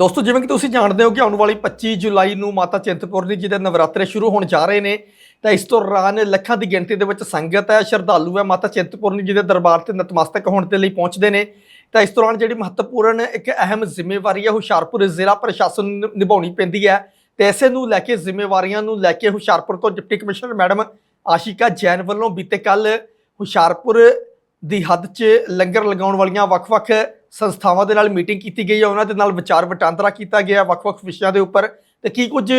ਦੋਸਤੋ, ਜਿਵੇਂ ਕਿ ਤੁਸੀਂ ਜਾਣਦੇ ਹੋ ਕਿ ਆਉਣ ਵਾਲੀ 25 ਜੁਲਾਈ ਨੂੰ ਮਾਤਾ ਚਿੰਤਪੁਰਨੀ ਜੀ ਦੇ ਨਵਰਾਤਰੇ ਸ਼ੁਰੂ ਹੋਣ ਜਾ ਰਹੇ ਨੇ, ਤਾਂ ਇਸ ਦੌਰਾਨ ਲੱਖਾਂ ਦੀ ਗਿਣਤੀ ਦੇ ਵਿੱਚ ਸੰਗਤ ਹੈ, ਸ਼ਰਧਾਲੂ ਹੈ, ਮਾਤਾ ਚਿੰਤਪੁਰਨੀ ਜੀ ਦੇ ਦਰਬਾਰ ਤੇ ਨਤਮਸਤਕ ਹੋਣ ਦੇ ਲਈ ਪਹੁੰਚਦੇ ਨੇ। ਤਾਂ ਇਸ ਦੌਰਾਨ ਜਿਹੜੀ ਮਹੱਤਵਪੂਰਨ ਇੱਕ ਅਹਿਮ ਜ਼ਿੰਮੇਵਾਰੀ ਹੈ, ਹੁਸ਼ਿਆਰਪੁਰ ਜ਼ਿਲ੍ਹਾ ਪ੍ਰਸ਼ਾਸਨ ਨੂੰ, ਨਿਭਾਉਣੀ ਪੈਂਦੀ ਹੈ। ਤੇ ਇਸੇ ਨੂੰ ਲੈ ਕੇ ਜ਼ਿੰਮੇਵਾਰੀਆਂ ਨੂੰ ਲੈ ਕੇ ਹੁਸ਼ਿਆਰਪੁਰ ਤੋਂ deputy commissioner madam Ashika Jain ਵੱਲੋਂ ਬੀਤੇ ਕੱਲ ਹੁਸ਼ਿਆਰਪੁਰ ਦੀ ਹੱਦ 'ਚ ਲੰਗਰ ਲਗਾਉਣ ਵਾਲੀਆਂ ਵੱਖ-ਵੱਖ ਸੰਸਥਾਵਾਂ ਦੇ ਨਾਲ ਮੀਟਿੰਗ ਕੀਤੀ ਗਈ ਹੈ, ਉਹਨਾਂ ਦੇ ਨਾਲ ਵਿਚਾਰ ਵਟਾਂਦਰਾ ਕੀਤਾ ਗਿਆ ਵੱਖ-ਵੱਖ ਵਿਸ਼ਿਆਂ ਦੇ ਉੱਪਰ। ਤੇ ਕੀ ਕੁਝ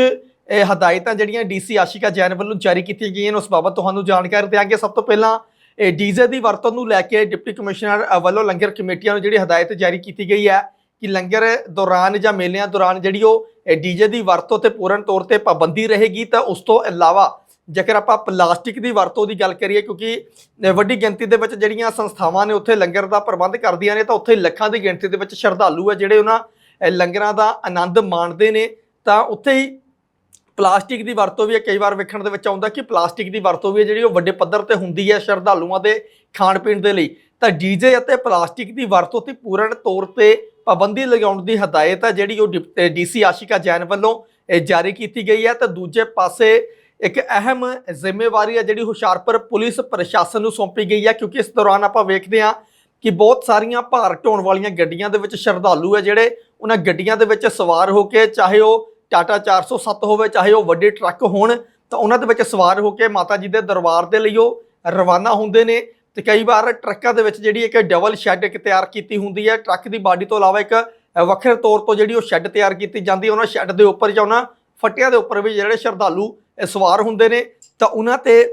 ਹਦਾਇਤਾਂ ਜਿਹੜੀਆਂ ਡੀਸੀ ਆਸ਼ਿਕਾ ਜੈਨ ਵੱਲੋਂ ਜਾਰੀ ਕੀਤੀਆਂ ਗਈਆਂ ਨੇ, ਉਸ ਬਾਬਤ ਤੁਹਾਨੂੰ ਜਾਣਕਾਰੀ ਦਿਆਂਗੇ। ਸਭ ਤੋਂ ਪਹਿਲਾਂ ਇਹ ਡੀਜ਼ੇ ਦੀ ਵਰਤੋਂ ਨੂੰ ਲੈ ਕੇ ਡਿਪਟੀ ਕਮਿਸ਼ਨਰ ਵੱਲੋਂ ਲੰਗਰ ਕਮੇਟੀਆਂ ਨੂੰ ਜਿਹੜੀ ਹਦਾਇਤ ਜਾਰੀ ਕੀਤੀ ਗਈ ਹੈ ਕਿ ਲੰਗਰ ਦੌਰਾਨ ਜਾਂ ਮੇਲਿਆਂ ਦੌਰਾਨ ਜਿਹੜੀ ਉਹ ਡੀਜੇ ਦੀ ਵਰਤੋਂ ਤੇ ਪੂਰਨ ਤੌਰ ਤੇ ਪਾਬੰਦੀ ਰਹੇਗੀ, ਤਾਂ ਉਸ ਤੋਂ ਇਲਾਵਾ ਜੇਕਰ ਆਪਾਂ ਪਲਾਸਟਿਕ ਦੀ ਵਰਤੋਂ ਦੀ ਗੱਲ ਕਰੀਏ, ਕਿਉਂਕਿ ਵੱਡੀ ਗਿਣਤੀ ਦੇ ਵਿੱਚ ਜਿਹੜੀਆਂ ਸੰਸਥਾਵਾਂ ਨੇ ਉੱਥੇ ਲੰਗਰ ਦਾ ਪ੍ਰਬੰਧ ਕਰਦੀਆਂ ਨੇ, ਤਾਂ ਉੱਥੇ ਲੱਖਾਂ ਦੀ ਗਿਣਤੀ ਦੇ ਵਿੱਚ ਸ਼ਰਧਾਲੂ ਹੈ ਜਿਹੜੇ ਉਹਨਾਂ ਲੰਗਰਾਂ ਦਾ ਆਨੰਦ ਮਾਣਦੇ ਨੇ। ਤਾਂ ਉੱਥੇ ਹੀ ਪਲਾਸਟਿਕ ਦੀ ਵਰਤੋਂ ਵੀ ਕਈ ਵਾਰ ਵੇਖਣ ਦੇ ਵਿੱਚ ਆਉਂਦਾ ਕਿ ਪਲਾਸਟਿਕ ਦੀ ਵਰਤੋਂ ਵੀ ਹੈ ਜਿਹੜੀ ਉਹ ਵੱਡੇ ਪੱਧਰ ਤੇ ਹੁੰਦੀ ਹੈ ਸ਼ਰਧਾਲੂਆਂ ਦੇ ਖਾਣ ਪੀਣ ਦੇ ਲਈ। ਤਾਂ ਡੀਜੇ ਅਤੇ ਪਲਾਸਟਿਕ ਦੀ ਵਰਤੋਂ ਤੇ ਪੂਰਨ ਤੌਰ ਤੇ ਪਾਬੰਦੀ ਲਗਾਉਣ ਦੀ ਹਦਾਇਤ ਹੈ ਜਿਹੜੀ ਉਹ ਡੀਸੀ ਆਸ਼ਿਕਾ ਜੈਨ ਵੱਲੋਂ ਜਾਰੀ ਕੀਤੀ ਗਈ ਹੈ। ਤਾਂ ਦੂਜੇ ਪਾਸੇ ਇੱਕ ਅਹਿਮ ਜ਼ਿੰਮੇਵਾਰੀ ਹੈ ਜਿਹੜੀ ਹੁਸ਼ਿਆਰਪੁਰ ਪੁਲਿਸ ਪ੍ਰਸ਼ਾਸਨ ਨੂੰ ਸੌਂਪੀ ਗਈ ਹੈ, ਕਿਉਂਕਿ ਇਸ ਦੌਰਾਨ ਆਪਾਂ ਵੇਖਦੇ ਹਾਂ ਕਿ ਬਹੁਤ ਸਾਰੀਆਂ ਭਾਰ ਢੋਣ ਵਾਲੀਆਂ ਗੱਡੀਆਂ ਦੇ ਵਿੱਚ ਸ਼ਰਧਾਲੂ ਹੈ ਜਿਹੜੇ ਉਹਨਾਂ ਗੱਡੀਆਂ ਦੇ ਵਿੱਚ ਸਵਾਰ ਹੋ ਕੇ ਚਾਹੇ ਉਹ ਟਾਟਾ 407 ਹੋਵੇ, ਚਾਹੇ ਉਹ ਵੱਡੇ ਟਰੱਕ ਹੋਣ, ਤਾਂ ਉਹਨਾਂ ਦੇ ਵਿੱਚ ਸਵਾਰ ਹੋ ਕੇ ਮਾਤਾ ਜੀ ਦੇ ਦਰਬਾਰ ਦੇ ਲਈ ਉਹ ਰਵਾਨਾ ਹੁੰਦੇ ਨੇ ਤੇ ਕਈ ਵਾਰ ਟਰੱਕਾਂ ਦੇ ਵਿੱਚ ਜਿਹੜੀ ਇੱਕ ਡਬਲ ਸ਼ੈੱਡ ਇੱਕ ਤਿਆਰ ਕੀਤੀ ਹੁੰਦੀ ਹੈ, ਟਰੱਕ ਦੀ ਬਾਡੀ ਤੋਂ ਇਲਾਵਾ ਇੱਕ ਵੱਖਰੇ ਤੌਰ ਤੋਂ ਜਿਹੜੀ ਉਹ ਸ਼ੈੱਡ ਤਿਆਰ ਕੀਤੀ ਜਾਂਦੀ ਹੈ, ਉਹਨਾਂ ਸ਼ੈੱਡ ਦੇ ਉੱਪਰ ਜਾਂ ਉਹਨਾਂ ਫੱਟਿਆਂ ਦੇ ਉੱਪਰ ਵੀ ਜਿਹੜੇ ਸ਼ਰਧਾਲੂ ਸਵਾਰ ਹੁੰਦੇ ਨੇ, ਤਾਂ ਉਹਨਾਂ ਤੇ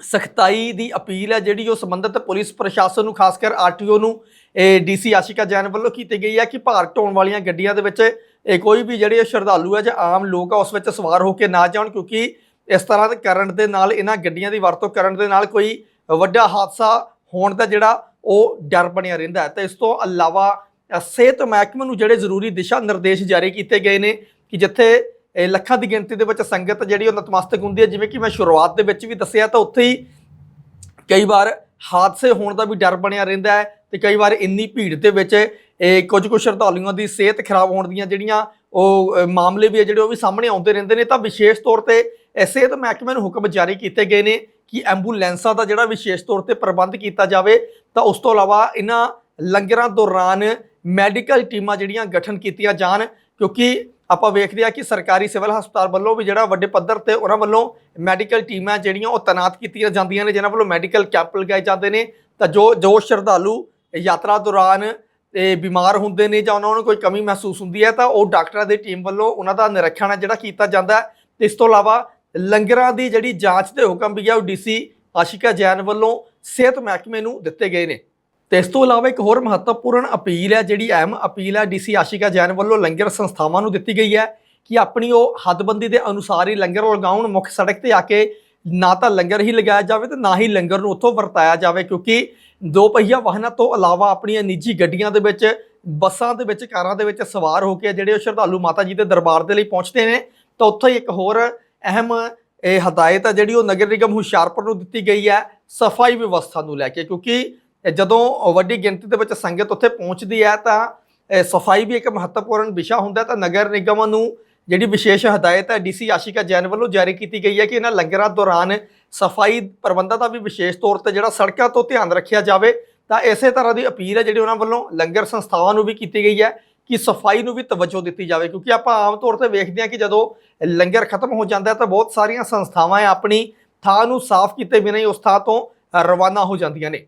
ਸਖਤਾਈ ਦੀ ਅਪੀਲ ਹੈ ਜਿਹੜੀ ਉਹ ਸੰਬੰਧਿਤ ਪੁਲਿਸ ਪ੍ਰਸ਼ਾਸਨ ਨੂੰ, ਖਾਸ ਕਰ ਆਰਟੀਓ ਨੂੰ, ਇਹ ਡੀਸੀ ਆਸ਼ਿਕਾ ਜੈਨ ਵੱਲੋਂ ਕੀਤੀ ਗਈ ਹੈ ਕਿ ਭਾਰ ਢੋਣ ਵਾਲੀਆਂ ਗੱਡੀਆਂ ਦੇ ਵਿੱਚ ਇਹ ਕੋਈ ਵੀ ਜਿਹੜੇ ਸ਼ਰਧਾਲੂ ਹੈ ਜਾਂ ਆਮ ਲੋਕ ਆ, ਉਸ ਵਿੱਚ ਸਵਾਰ ਹੋ ਕੇ ਨਾ ਜਾਣ, ਕਿਉਂਕਿ ਇਸ ਤਰ੍ਹਾਂ ਦੇ ਕਰਨ ਦੇ ਨਾਲ, ਇਹਨਾਂ ਗੱਡੀਆਂ ਦੀ ਵਰਤੋਂ ਕਰਨ ਦੇ ਨਾਲ ਕੋਈ ਵੱਡਾ ਹਾਦਸਾ ਹੋਣ ਦਾ ਜਿਹੜਾ ਉਹ ਡਰ ਬਣਿਆ ਰਹਿੰਦਾ ਹੈ। ਤੇ ਇਸ ਤੋਂ ਇਲਾਵਾ ਸਿਹਤ ਮਹਿਕਮੇ ਨੂੰ ਜਿਹੜੇ ਜ਼ਰੂਰੀ ਦਿਸ਼ਾ ਨਿਰਦੇਸ਼ ਜਾਰੀ ਕੀਤੇ ਗਏ ਨੇ ਕਿ ਜਿੱਥੇ ਲੱਖਾਂ ਦੀ ਗਿਣਤੀ ਦੇ ਵਿੱਚ ਸੰਗਤ ਜਿਹੜੀ ਉਹ ਨਤਮਸਤਕ ਹੁੰਦੀ ਹੈ। ਜਿਵੇਂ ਕਿ ਮੈਂ ਸ਼ੁਰੂਆਤ ਦੇ ਵਿੱਚ ਵੀ ਦੱਸਿਆ, ਤਾਂ ਉੱਥੇ ਹੀ ਕਈ ਵਾਰ ਹਾਦਸੇ ਹੋਣ ਦਾ ਵੀ ਡਰ ਬਣਿਆ ਰਹਿੰਦਾ ਹੈ ਤੇ ਕਈ ਵਾਰ ਇੰਨੀ ਭੀੜ ਦੇ ਵਿੱਚ ਇਹ ਕੁਝ ਕੁ ਸ਼ਰਧਾਲੂਆਂ ਦੀ ਸਿਹਤ ਖਰਾਬ ਹੋਣ ਦੀਆਂ ਜਿਹੜੀਆਂ ਉਹ ਮਾਮਲੇ ਵੀ ਆ ਜਿਹੜੇ ਉਹ ਵੀ ਸਾਹਮਣੇ ਆਉਂਦੇ ਰਹਿੰਦੇ ਨੇ। ਤਾਂ ਵਿਸ਼ੇਸ਼ ਤੌਰ ਤੇ ਇਹ ਸਿਹਤ ਮਹਿਕਮੇ ਨੂੰ ਹੁਕਮ ਜਾਰੀ ਕੀਤੇ ਗਏ ਨੇ ਕਿ ਐਂਬੂਲੈਂਸਾਂ ਦਾ ਜਿਹੜਾ ਵਿਸ਼ੇਸ਼ ਤੌਰ ਤੇ ਪ੍ਰਬੰਧ ਕੀਤਾ ਜਾਵੇ। ਤਾਂ ਉਸ ਤੋਂ ਇਲਾਵਾ ਇਹਨਾਂ ਲੰਗਰਾਂ ਦੌਰਾਨ ਮੈਡੀਕਲ ਟੀਮਾਂ ਜਿਹੜੀਆਂ ਗਠਨ ਕੀਤੀਆਂ ਜਾਣ। ਕਿਉਂਕਿ ਆਪਾਂ ਵੇਖਦੇ ਆ ਕਿ ਸਰਕਾਰੀ ਸਿਵਲ ਹਸਪਤਾਲ ਵੱਲੋਂ ਵੀ ਜਿਹੜਾ ਵੱਡੇ ਪੱਧਰ ਤੇ ਉਹਨਾਂ ਵੱਲੋਂ ਮੈਡੀਕਲ ਟੀਮਾਂ ਜਿਹੜੀਆਂ ਉਹ ਤਾਇਨਾਤ ਕੀਤੀਆਂ ਜਾਂਦੀਆਂ ਨੇ, ਜਿਨ੍ਹਾਂ ਵੱਲੋਂ ਮੈਡੀਕਲ ਕੈਂਪ ਲਗਾਏ ਜਾਂਦੇ ਨੇ। ਤਾਂ ਜੋ ਜੋ ਸ਼ਰਧਾਲੂ ਯਾਤਰਾ ਦੌਰਾਨ, ਤੇ ਬਿਮਾਰ ਹੁੰਦੇ ਨੇ ਜਾਂ ਉਹਨਾਂ ਨੂੰ ਕੋਈ ਕਮੀ ਮਹਿਸੂਸ ਹੁੰਦੀ ਹੈ, ਤਾਂ ਉਹ ਡਾਕਟਰਾਂ ਦੀ ਟੀਮ ਵੱਲੋਂ ਉਹਨਾਂ ਦਾ ਨਿਰੀਖਣ ਹੈ ਜਿਹੜਾ ਕੀਤਾ ਜਾਂਦਾ ਹੈ। ਤੇ ਇਸ ਤੋਂ ਇਲਾਵਾ ਲੰਗਰਾਂ ਦੀ ਜਿਹੜੀ ਜਾਂਚ ਦੇ ਹੁਕਮ ਵੀ ਆ, ਉਹ ਡੀਸੀ ਆਸ਼ਿਕਾ ਜੈਨ ਵੱਲੋਂ ਸਿਹਤ ਮਹਿਕਮੇ ਨੂੰ ਦਿੱਤੇ ਗਏ ਨੇ। ਤੇ ਇਸ ਤੋਂ ਇਲਾਵਾ ਇੱਕ ਹੋਰ ਮਹੱਤਵਪੂਰਨ ਅਪੀਲ ਹੈ, ਜਿਹੜੀ ਅਹਿਮ ਅਪੀਲ ਹੈ ਡੀਸੀ ਆਸ਼ਿਕਾ ਜੈਨ ਵੱਲੋਂ ਲੰਗਰ ਸੰਸਥਾਵਾਂ ਨੂੰ ਦਿੱਤੀ ਗਈ ਹੈ ਕਿ ਆਪਣੀ ਉਹ ਹੱਦਬੰਦੀ ਦੇ ਅਨੁਸਾਰ ਹੀ ਲੰਗਰ ਲਗਾਉਣ, ਮੁੱਖ ਸੜਕ ਤੇ ਆ ਕੇ ਨਾ ਤਾਂ ਲੰਗਰ ਹੀ ਲਗਾਇਆ ਜਾਵੇ ਤੇ ਨਾ ਹੀ ਲੰਗਰ ਨੂੰ ਉੱਥੋਂ ਵਰਤਾਇਆ ਜਾਵੇ, ਕਿਉਂਕਿ ਦੋ ਪਹੀਆ ਵਾਹਨਾਂ ਤੋਂ ਇਲਾਵਾ ਆਪਣੀਆਂ ਨਿੱਜੀ ਗੱਡੀਆਂ ਦੇ ਵਿੱਚ, ਬੱਸਾਂ ਦੇ ਵਿੱਚ, ਕਾਰਾਂ ਦੇ ਵਿੱਚ ਸਵਾਰ ਹੋ ਕੇ ਜਿਹੜੇ ਉਹ ਸ਼ਰਧਾਲੂ ਮਾਤਾ ਜੀ ਦੇ ਦਰਬਾਰ ਦੇ ਲਈ ਪਹੁੰਚਦੇ ਨੇ, ਤਾਂ ਉੱਥੇ ਹੀ ਇੱਕ ਹੋਰ ਅਹਿਮ ਇਹ ਹਦਾਇਤ ਹੈ, ਜਿਹੜੀ ਉਹ ਨਗਰ ਨਿਗਮ ਹੁਸ਼ਿਆਰਪੁਰ ਨੂੰ ਦਿੱਤੀ ਗਈ ਹੈ, ਸਫ਼ਾਈ ਵਿਵਸਥਾ ਨੂੰ ਲੈ ਕੇ, ਕਿਉਂਕਿ ਜਦੋਂ ਵੱਡੀ ਗਿਣਤੀ ਦੇ ਵਿੱਚ ਸੰਗਤ ਉੱਥੇ ਪਹੁੰਚਦੀ ਹੈ ਤਾਂ ਸਫ਼ਾਈ ਵੀ ਇੱਕ ਮਹੱਤਵਪੂਰਨ ਵਿਸ਼ਾ ਹੁੰਦਾ ਤਾਂ ਨਗਰ ਨਿਗਮ ਨੂੰ ਜਿਹੜੀ ਵਿਸ਼ੇਸ਼ ਹਦਾਇਤ ਹੈ, ਡੀਸੀ ਆਸ਼ਿਕਾ ਜੈਨ ਵੱਲੋਂ ਜਾਰੀ ਕੀਤੀ ਗਈ ਹੈ ਕਿ ਇਹਨਾਂ ਲੰਗਰਾਂ ਦੌਰਾਨ ਸਫ਼ਾਈ ਪ੍ਰਬੰਧਾਂ ਦਾ ਵੀ ਵਿਸ਼ੇਸ਼ ਤੌਰ ਤੇ ਜਿਹੜਾ ਸੜਕਾਂ ਤੋਂ ਧਿਆਨ ਰੱਖਿਆ ਜਾਵੇ। ਤਾਂ ਇਸੇ ਤਰ੍ਹਾਂ ਦੀ ਅਪੀਲ ਹੈ ਜਿਹੜੀ ਉਹਨਾਂ ਵੱਲੋਂ ਲੰਗਰ ਸੰਸਥਾਵਾਂ ਨੂੰ ਵੀ ਕੀਤੀ ਗਈ ਹੈ ਕਿ ਸਫ਼ਾਈ ਨੂੰ ਵੀ ਤਵੱਜੋ ਦਿੱਤੀ ਜਾਵੇ। ਕਿਉਂਕਿ ਆਪਾਂ ਆਮ ਤੌਰ ਤੇ ਵੇਖਦੇ ਹਾਂ ਕਿ ਜਦੋਂ ਲੰਗਰ ਖਤਮ ਹੋ ਜਾਂਦਾ ਤਾਂ ਬਹੁਤ ਸਾਰੀਆਂ ਸੰਸਥਾਵਾਂ ਆਪਣੀ ਥਾਂ ਨੂੰ ਸਾਫ਼ ਕੀਤੇ ਬਿਨਾਂ ਹੀ ਉਸ ਥਾਂ ਤੋਂ ਰਵਾਨਾ ਹੋ ਜਾਂਦੀਆਂ ਨੇ।